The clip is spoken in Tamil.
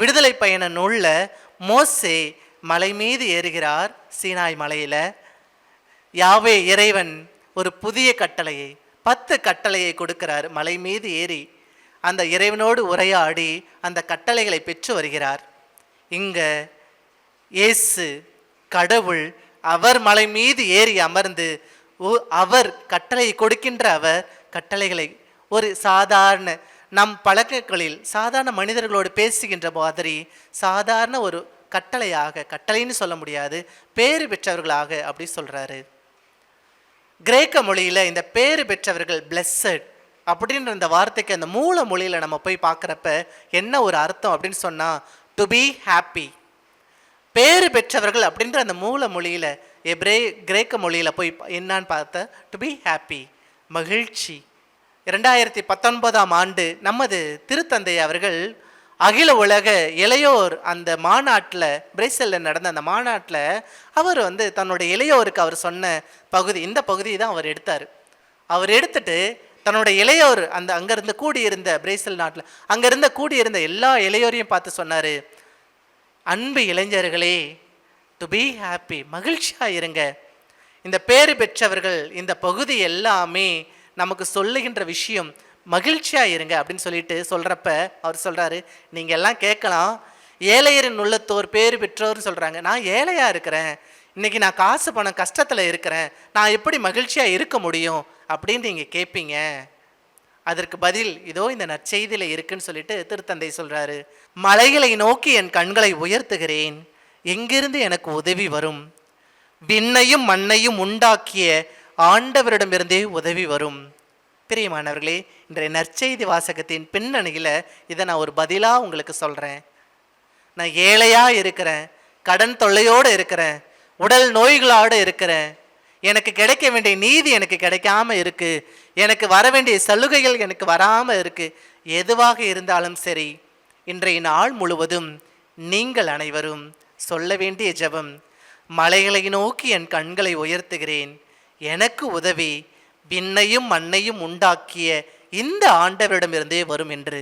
விடுதலை பயண நூலில் மோசே மலை மீது ஏறுகிறார் சீனாய் மலையில். யாவே இறைவன் ஒரு புதிய கட்டளையை பத்து கட்டளையை கொடுக்கிறார். மலை மீது ஏறி அந்த இறைவனோடு உரையாடி அந்த கட்டளைகளை பெற்று வருகிறார். இங்க இயேசு கடவுள் அவர் மலை மீது ஏறி அமர்ந்து அவர் கட்டளை கொடுக்கின்ற அவர் கட்டளைகளை ஒரு சாதாரண நம் பழக்கங்களில் சாதாரண மனிதர்களோடு பேசுகின்ற மாதிரி சாதாரண ஒரு கட்டளையாக கட்டளைன்னு சொல்ல முடியாது பேறு பெற்றவர்களாக அப்படி சொல்கிறாரு கிரேக்க மொழியில் இந்த பேறு பெற்றவர்கள் பிளெஸ்ஸட் அப்படின்ற இந்த வார்த்தைக்கு அந்த மூல மொழியில் நம்ம போய் பார்க்குறப்ப என்ன ஒரு அர்த்தம் அப்படின்னு சொன்னால் டு பி ஹாப்பி பேறு பெற்றவர்கள் அப்படின்ற அந்த மூல மொழியில் எப்ரே கிரேக்க மொழியில் போய் என்னான்னு பார்த்தா டு பி ஹாப்பி மகிழ்ச்சி. இரண்டாயிரத்தி பத்தொன்பதாம் ஆண்டு நமது திருத்தந்தை அவர்கள் அகில உலக இளையோர் அந்த மாநாட்டில் பிரேசிலில் நடந்த அந்த மாநாட்டில் அவர் வந்து தன்னுடைய இளையோருக்கு அவர் சொன்ன பகுதி இந்த பகுதியை தான் அவர் எடுத்தார். அவர் எடுத்துட்டு தன்னுடைய இளையோர் அந்த அங்கேருந்து கூடியிருந்த பிரேசில் நாட்டில் அங்கேருந்து கூடியிருந்த எல்லா இளையோரையும் பார்த்து சொன்னார் அன்பு இளைஞர்களே டு பி ஹாப்பி மகிழ்ச்சியாக இருங்க. இந்த பேறு பெற்றவர்கள் இந்த பகுதி எல்லாமே நமக்கு சொல்லுகின்ற விஷயம் மகிழ்ச்சியாக இருங்க அப்படின்னு சொல்லிட்டு சொல்கிறப்ப அவர் சொல்கிறாரு நீங்கள் எல்லாம் கேட்கலாம். ஏழையரின் உள்ளத்தோர் பேர் பெற்றோர்னு சொல்கிறாங்க நான் ஏழையாக இருக்கிறேன். இன்றைக்கி நான் காசு பணம் கஷ்டத்தில் இருக்கிறேன். நான் எப்படி மகிழ்ச்சியாக இருக்க முடியும்? அப்படின்னு நீங்கள் கேட்பீங்க அதற்கு பதில் இதோ இந்த நற்செய்தியில் இருக்குன்னு சொல்லிட்டு திருத்தந்தை சொல்கிறாரு மலைகளை நோக்கி என் கண்களை உயர்த்துகிறேன். எங்கிருந்து எனக்கு உதவி வரும்? விண்ணையும் மண்ணையும் உண்டாக்கிய ஆண்டவரிடமிருந்தே உதவி வரும். பிரியமானவர்களே இன்றைய நற்செய்தி வாசகத்தின் பின்னணியில் இதை நான் ஒரு பதிலாக உங்களுக்கு சொல்கிறேன் நான் ஏழையாக இருக்கிறேன் கடன் தொல்லையோடு இருக்கிறேன் உடல் நோய்களோடு இருக்கிறேன். எனக்கு கிடைக்க வேண்டிய நீதி எனக்கு கிடைக்காம இருக்குது எனக்கு வர வேண்டிய சலுகைகள் எனக்கு வராமல் இருக்குது எதுவாக இருந்தாலும் சரி இன்றைய நாள் முழுவதும் நீங்கள் அனைவரும் சொல்ல வேண்டிய ஜெபம் மலைகளை நோக்கி என் கண்களை உயர்த்துகிறேன். எனக்கு உதவி விண்ணையும் மண்ணையும் உண்டாக்கிய இந்த ஆண்டவரிடமிருந்தே வரும் என்று